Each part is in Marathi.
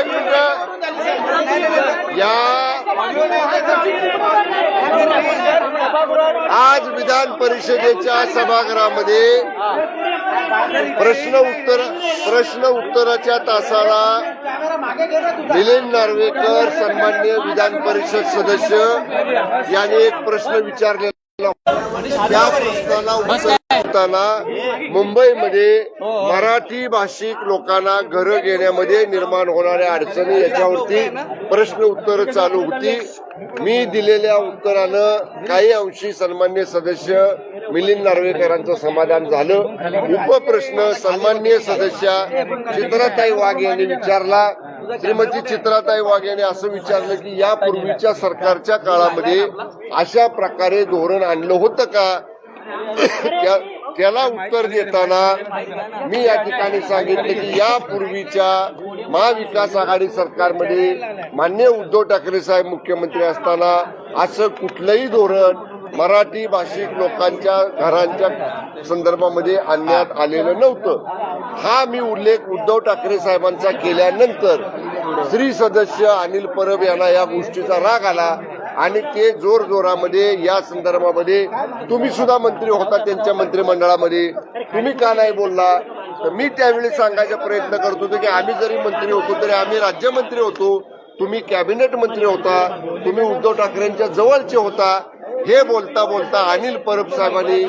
एक मिनिट या आज विधान परिषदेच्या सभागृहामध्ये प्रश्न उत्तर प्रश्न उत्तराच्या तासाला मिलिंद नार्वेकर सन्मान्य विधान परिषद सदस्य यांनी एक प्रश्न विचारलेला त्या प्रश्नाला उत्तर मुंबईमध्ये मराठी भाषिक लोकांना घरं घेण्यामध्ये निर्माण होणाऱ्या अडचणी याच्यावरती प्रश्न उत्तर चालू होती. मी दिलेल्या उत्तरानं काही अंशी सन्मान्य सदस्य मिलिंद नार्वेकरांचं समाधान झालं. उपप्रश्न सन्मान्य सदस्या चित्राताई वाघ यांनी विचारला. श्रीमती चित्राताई वाघ यांनी असं विचारलं की यापूर्वीच्या सरकारच्या काळामध्ये अशा प्रकारे धोरण आणलं होतं का? त्या- त्याला उत्तर देताना मी या ठिकाणी सांगितलं की यापूर्वीच्या महाविकास आघाडी सरकारमध्ये मान्य उद्धव ठाकरे साहेब मुख्यमंत्री असताना असं कुठलंही धोरण मराठी भाषिक लोकांच्या घरांच्या संदर्भामध्ये आणण्यात आलेलं नव्हतं. हा मी उल्लेख उद्धव ठाकरे साहेबांचा केल्यानंतर श्री सदस्य अनिल परब यांना या गोष्टीचा राग आला आणि ते जोर जोरामध्ये या संदर्भामध्ये तुम्ही सुद्धा मंत्री होता त्यांच्या मंत्रिमंडळामध्ये. तुम्ही का नाही बोलला? तर मी त्यावेळी सांगायचा प्रयत्न करत होतो की आम्ही जरी मंत्री होतो तरी आम्ही राज्यमंत्री होतो. तुम्ही कॅबिनेट मंत्री होता. तुम्ही उद्धव ठाकरेंच्या जवळचे होता. हे बोलता बोलता अनिल परब साहेबांनी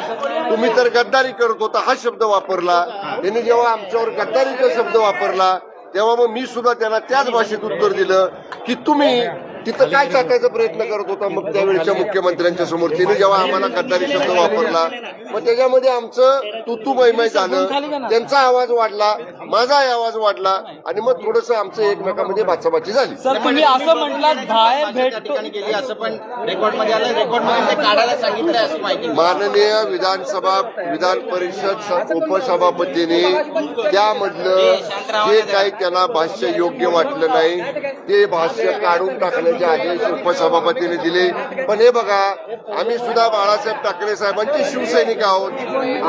तुम्ही तर गद्दारी करत होता हा शब्द वापरला. त्यांनी जेव्हा आमच्यावर गद्दारीचा शब्द वापरला तेव्हा मग मी सुद्धा त्यांना त्याच भाषेत उत्तर दिलं की तुम्ही तिथं काय टाकायचा प्रयत्न करत होता? मग त्यावेळेच्या मुख्यमंत्र्यांच्या समोर तिने जेव्हा आम्हाला गद्दारी शब्द वापरला मग त्याच्यामध्ये आमचं तुतू मैमय झालं. त्यांचा आवाज वाढला. माझाही आवाज वाढला आणि मग थोडस आमचं एकमेकांमध्ये बाचाबाची झाली. सर तुम्ही असं म्हटलं बाहेर त्या भेट असं पण रेकॉर्डमध्ये आलं रेकॉर्डमध्ये काढायला सांगितलंय असं माहिती माननीय विधानसभा विधान परिषद उपसभापतींनी त्यामधलं जे काही त्यांना भाष्य योग्य वाटलं नाही ते भाष्य काढून टाकण्याचे आदेश उपसभापतीने दिले. पण हे बघा आम्ही सुद्धा बाळासाहेब ठाकरे साहेबांचे शिवसैनिक आहोत.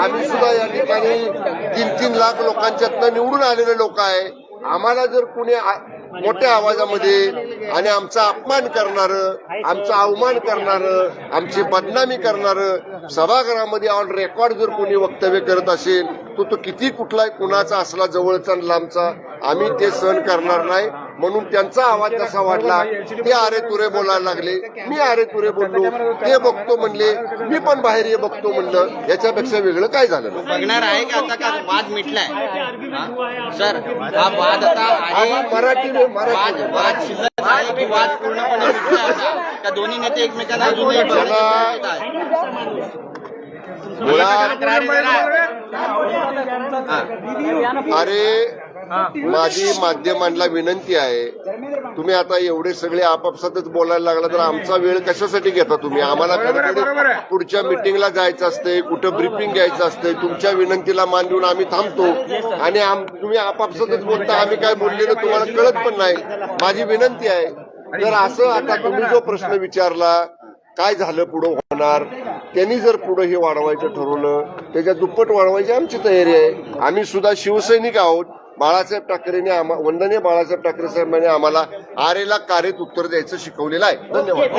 आम्ही सुद्धा या ठिकाणी तीन तीन लाख लोकांच्यातनं निवडून आलेले लोक आहे. आम्हाला जर कुणी आ- मोठ्या आवाजामध्ये आणि आमचा अपमान करणारं आमचा अवमान करणारं आमची बदनामी करणारं सभागृहामध्ये ऑन रेकॉर्ड जर कोणी वक्तव्य करत असेल तो तो किती कुठलाही कुणाचा असला जवळचा लांबचा आम्ही ते सहन करणार नाही. म्हणून त्यांचा आवाज कसा वाढला ते आरे तुरे बोलायला लागले. मी आरे तुरे बोललो. ते बघतो म्हणले. मी पण बाहेर ये बघतो म्हणलं. याच्यापेक्षा वेगळं काय झालं. बघणार आहे का आता का वाद मिटलाय? सर हा वाद आता आहे. मराठी वाद मराठी वाद शिल्लक आहे. की वाद पूर्णपणे मिटला आता का दोन्ही नेते एकमेकांना अजूनही अरे माझी माध्यमांना विनंती आहे. तुम्ही आता एवढे सगळे आपापसातच बोलायला लागला तर आमचा वेळ कशासाठी घेता तुम्ही? आम्हाला पुढच्या मिटिंगला जायचं असतंय कुठं ब्रिफिंग घ्यायचं असतंय तुमच्या विनंतीला मान देऊन आम्ही थांबतो. आणि तुम्ही आपापसातच बोलता आम्ही काय बोललेलं तुम्हाला कळत पण नाही. माझी विनंती आहे. तर असं आता तुम्ही जो प्रश्न विचारला काय झालं पुढं होणार? त्यांनी जर पुढं हे वाढवायचं ठरवलं त्याच्या दुप्पट वाढवायची आमची तयारी आहे. आम्ही सुद्धा शिवसैनिक आहोत. बाळासाहेब ठाकरेंनी वंदनीय बाळासाहेब ठाकरे साहेबांनी आम्हाला आरेला कारेत उत्तर द्यायचं शिकवलेलं आहे. धन्यवाद.